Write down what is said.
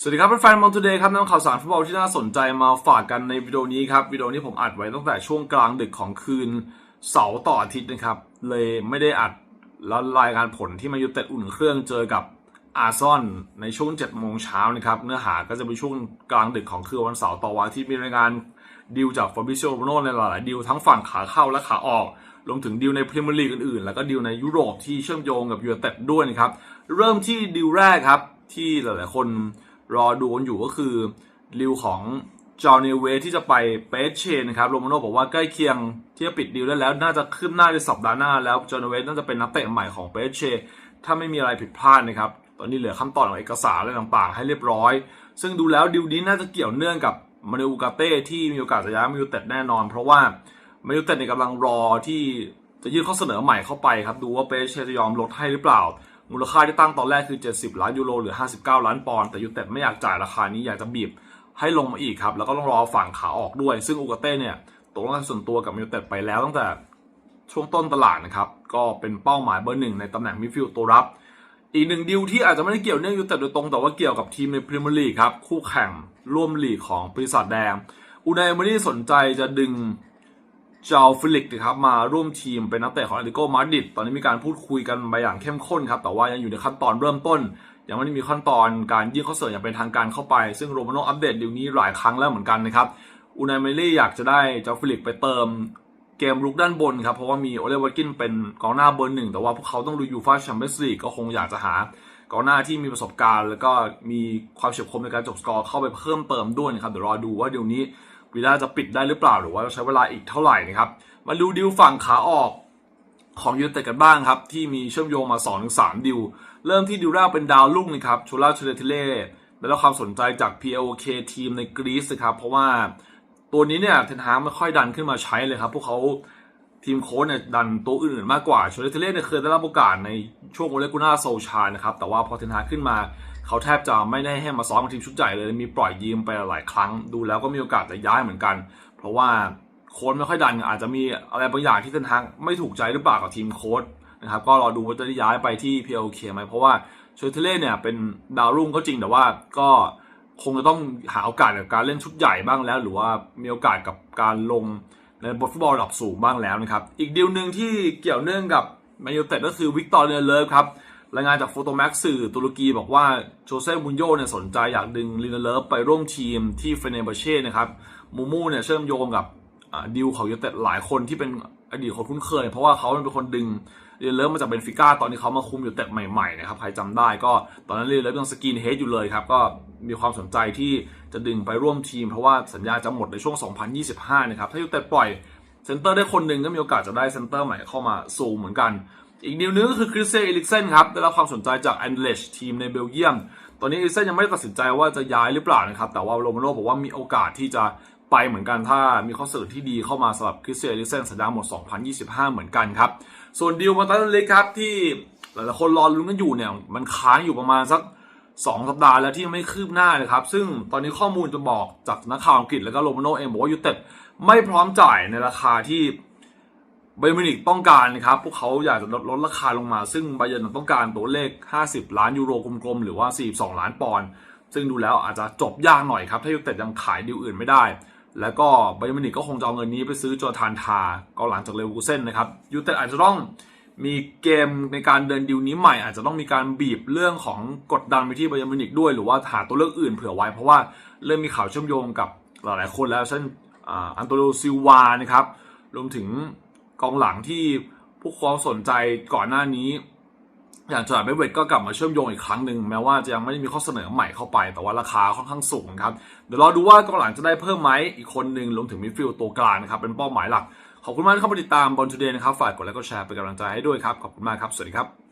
สวัสดีครับเป็นแฟนมอนทูเดย์ครับนำข่าวสารฟุตบอลที่น่าสนใจมาฝากกันในวิดีโอนี้ครับวิดีโอนี้ผมอัดไว้ตั้งแต่ช่วงกลางดึกของคืนเสาร์ต่ออาทิตย์นะครับ เลยไม่ได้อัดแล้วรายงานผลที่มายูเต็ดอุ่นเครื่องเจอกับอาร์ซอนในช่วง7โมงเช้านะครับ เนื้อหาก็จะเป็นช่วงกลางดึกของคืนวันเสาร์ต่อวันอาที่มีรายงานดีลจากฟาบิซิโอโรโนในหลายๆดีลทั้งฝั่งขาเข้าและขาออกรวมถึงดีลในพรีเมียร์ลีกอื่นๆ แล้วก็ดีลในยุโรปที่เชื่อมโยงกับยูเนเต็ดด้วยนะครับเริ่มที่ดีลแรกครับที่หลายๆคน รอดูกันอยู่ก็คือดีลของจอห์นเนเวที่จะไปเปเชนะครับโรมาโน่บอกว่าใกล้เคียงที่จะปิดดีลได้แล้ว น่าจะขึ้นหน้าในสัปดาห์หน้าแล้วจอห์นเนเวน่าจะเป็นนักเตะใหม่ของเปเชถ้าไม่มีอะไรผิดพลาดนะครับ ตอนนี้เหลือขั้นตอนของเอกสารอะไรต่างๆ ให้เรียบร้อย ซึ่งดูแล้วดิวนี้น่าจะเกี่ยวเนื่องกับมาเนอูกาเต้ที่มีโอกาสจะย้ายมายูเต็ดแน่นอน เพราะว่ามายูเต็ดเนี่ยกำลังรอที่จะยื่นข้อเสนอใหม่เข้าไปครับดูว่าเปเชจะยอมลดให้หรือเปล่า มูลค่าที่ตั้งตอนแรกคือ 70 ล้านยูโรหรือ 59 ล้านปอนด์แต่ยูเต็ดไม่อยากจ่ายราคานี้อยากจะบีบให้ลงมาอีกครับแล้วก็ต้องรอฝั่งขาออกด้วย ซึ่งอูกาเต้เนี่ยตกลงกันส่วนตัวกับยูเต็ดไปแล้วตั้งแต่ช่วงต้นตลาดนะครับก็เป็นเป้าหมายเบอร์หนึ่งในตำแหน่งมิดฟิลด์ตัวรับ อีกหนึ่งดีลที่อาจจะไม่ได้เกี่ยวเนื่องยูเต็ดโดยตรงแต่ว่าเกี่ยวกับทีมในพรีเมียร์ลีกครับคู่แข่งร่วมลีกของปีศาจแดงอูนายเอมอรี่สนใจจะดึง จาฟิลิกนะครับมาร่วมทีมเป็นนักเตะของอตเลติโกมาดริดตอนนี้มีการพูดคุยกันไปอย่างเข้มข้นครับ แต่ว่ายังอยู่ในขั้นตอนเริ่มต้น ยังไม่ได้มีขั้นตอนการยื่นข้อเสนออย่างเป็นทางการเข้าไป ซึ่งโรมาโนอัปเดตเดีลนี้หลายครั้งแล้วเหมือนกันนะครับอูนายเมอรี่อยากจะได้จาฟิลิกไปเติมเกมรุกด้านบนครับ เพราะว่ามีโอเลวัตกินเป็นกองหน้าเบอร์หนึ่ง แต่ว่าพวกเขาต้องดูยูฟ่าแชมเปี้ยนส์ลีกก็คงอยากจะหากองหน้าที่มีประสบการณ์ แล้วก็มีความเฉียบคมในการจบสกอร์เข้าไปเพิ่มเติมด้วยนะครับเดี๋ยวรอดูว่าเดี๋ยวนี้ วีล่าจะปิดได้หรือเปล่าหรือว่าใช้เวลาอีกเท่าไหร่นะครับ มาดูดิวฝั่งขาออกของยูเนเต็ดกันบ้างครับ ที่มีเชื่อมโยงมา2อถึงสดิว เริ่มที่ดิวแรกเป็นดาวลุ่งนะครับชูล่าชูเลติเล่ได้รับความสนใจจาก PLK ทีมในกรีซนะครับ เพราะว่าตัวนี้เนี่ยเทนฮางไม่ค่อยดันขึ้นมาใช้เลยครับ พวกเขา ทีมโค้ชเนี่ยดันตัวอื่นๆมากกว่าโชเลเทเล่เนี่ยเคยได้รับโอกาสในช่วงโอเลกุน่าโซชานะครับ แต่ว่าพอเทนฮาขึ้นมาเขาแทบจะไม่ได้ให้มาซ้อมกับทีมชุดใหญ่เลย มีปล่อยยืมไปหลายครั้ง ดูแล้วก็มีโอกาสจะย้ายเหมือนกัน เพราะว่าโค้ชไม่ค่อยดันอาจจะมีอะไรบางอย่างที่เทนฮากไม่ถูกใจหรือเปล่ากับทีมโค้ชนะครับก็รอดูว่าจะได้ย้ายไปที่ PLK ไหมเพราะว่าโชเลเทเล่เนี่ยเป็นดาวรุ่งก็จริงแต่ว่าก็คงจะต้องหาโอกาสกับการเล่นชุดใหญ่บ้างแล้ว หรือว่ามีโอกาสกับการลง ในบทฟุตบอลระดับสูงบ้างแล้วนะครับ อีกดีลหนึ่งที่เกี่ยวเนื่องกับแมนยูเต็ดก็คือวิกตอร์เนเลฟครับรายงานจากโฟโตแม็กสื่อตุรกีบอกว่าโชเซ่มุนโยเนี่ยสนใจอยากดึงลินเลฟไปร่วมทีมที่เฟเนเบเช่นะครับมูมูเนี่ยเชื่อมโยงกับ ดีลของยูเต็ดหลายคนที่เป็นอดีตคนคุ้นเคย เพราะว่าเขาเป็นคนดึงลินเลฟมาจากเบนฟิก้าตอนที่เขามาคุมยูเต็ดใหม่ๆนะครับใครจำได้ก็ตอนนั้นลินเลฟยังสกินเฮดอยู่เลยครับ ก็มีความสนใจที่จะดึงไปร่วมทีม เพราะว่าสัญญาจะหมดในช่วง 2025 นะครับ ถ้ายูเต็ดปล่อยเซนเตอร์ได้คนหนึ่งก็มีโอกาสจะได้เซนเตอร์ใหม่เข้ามาสูงเหมือนกัน อีกนิวนึงก็คือคริสเซเอลิกเซนครับได้รับความสนใจจากแอนเดเลชทีมในเบลเยียม ตอนนี้เอลิกเซนยังไม่ได้ตัดสินใจว่าจะย้ายหรือเปล่านะครับแต่ว่าโรมาโน่บอกว่ามีโอกาสที่จะ ไปเหมือนกันถ้ามีข้อเสนอที่ดีเข้ามาสำหรับคริสเซเอลิเซนสัญญาหมด 2025 เหมือนกันครับ ส่วนดิวมาตันเล็กครับที่หลายๆคนรอลุ้นกันอยู่เนี่ยมันค้างอยู่ประมาณสักสองสัปดาห์แล้วที่ยังไม่คืบหน้าเลยครับ ซึ่งตอนนี้ข้อมูลจะบอกจากนักข่าวอังกฤษแล้วก็โรมาโนเองบอกว่ายูเต็ดไม่พร้อมจ่ายในราคาที่ไบเยร์มินิกต้องการนะครับ พวกเขาอยากจะลดลดราคาลงมา ซึ่งไบเยร์นต้องการตัวเลข 50 ล้านยูโรกลมๆ หรือว่า 42 ล้านปอนด์ ซึ่งดูแล้วอาจจะจบยากหน่อยครับ ถ้ายูเต็ดยังขายดีลอื่นไม่ได้ แล้วก็ไบเยร์มิวนิกก็คงจะเอาเงินนี้ไปซื้อโจทานทาก็หลังจากเลวกูเซ่นนะครับยูเต็ดอาจจะต้องมีเกมในการเดินดิวนี้ใหม่ อาจจะต้องมีการบีบเรื่องของกดดันไปที่ไบเยร์มิวนิกด้วยหรือว่าหาตัวเลือกอื่นเผื่อไว้เพราะว่าเริ่มมีข่าวเชื่อมโยงกับหลายๆคนแล้วเช่นอันโตโนซิวานะครับรวมถึงกองหลังที่ผู้ควสนใจก่อนหน้านี้ อย่างจอร์ดเบเวตก็กลับมาเชื่อมโยงอีกครั้งหนึ่งแม้ว่าจะยังไม่ได้มีข้อเสนอใหม่เข้าไป แต่ว่าราคาค่อนข้างสูงครับเดี๋ยวรอดูว่ากองหลังจะได้เพิ่มไหมอีกคนหนึ่งรวมถึงมิดฟิลด์ตัวกลางนะครับเป็นเป้าหมายหลัก ขอบคุณมากที่เข้ามาติดตามบอลทูเดย์นะครับฝากกดไลค์กดแชร์เป็นกำลังใจให้ด้วยครับขอบคุณมากครับสวัสดีครับ